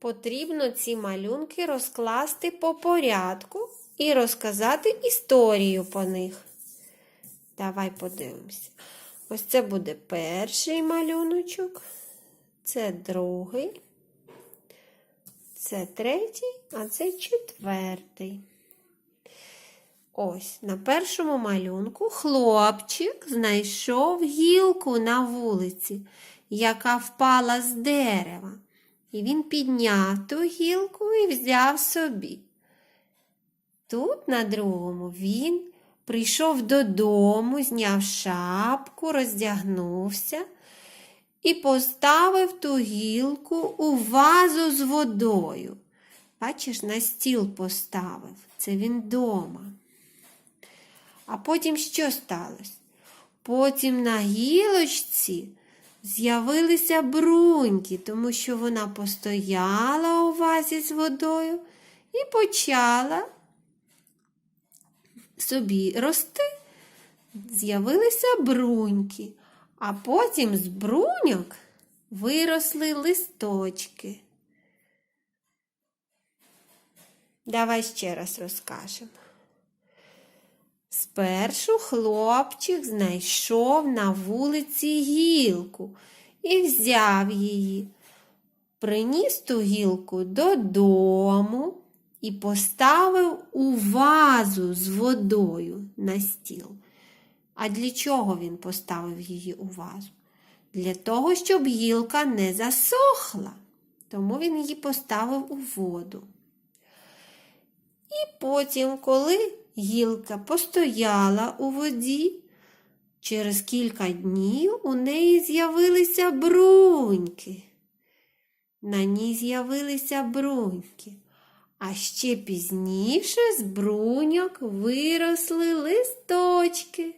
Потрібно ці малюнки розкласти по порядку і розказати історію по них. Давай подивимося. Ось це буде перший малюночок, це другий, це третій, а це четвертий. Ось на першому малюнку хлопчик знайшов гілку на вулиці, яка впала з дерева. І він підняв ту гілку і взяв собі. Тут, на другому, він прийшов додому, зняв шапку, роздягнувся і поставив ту гілку у вазу з водою. Бачиш, на стіл поставив. Це він дома. А потім що сталося? Потім на гілочці з'явилися бруньки, тому що вона постояла у вазі з водою і почала собі рости. З'явилися бруньки, а потім з бруньок виросли листочки. Давай ще раз розкажемо. Спершу хлопчик знайшов на вулиці гілку і взяв її, приніс ту гілку додому і поставив у вазу з водою на стіл. А для чого він поставив її у вазу? Для того, щоб гілка не засохла. Тому він її поставив у воду. І потім, коли гілка постояла у воді, через кілька днів у неї з'явилися бруньки. На ній з'явилися бруньки, а ще пізніше з бруньок виросли листочки.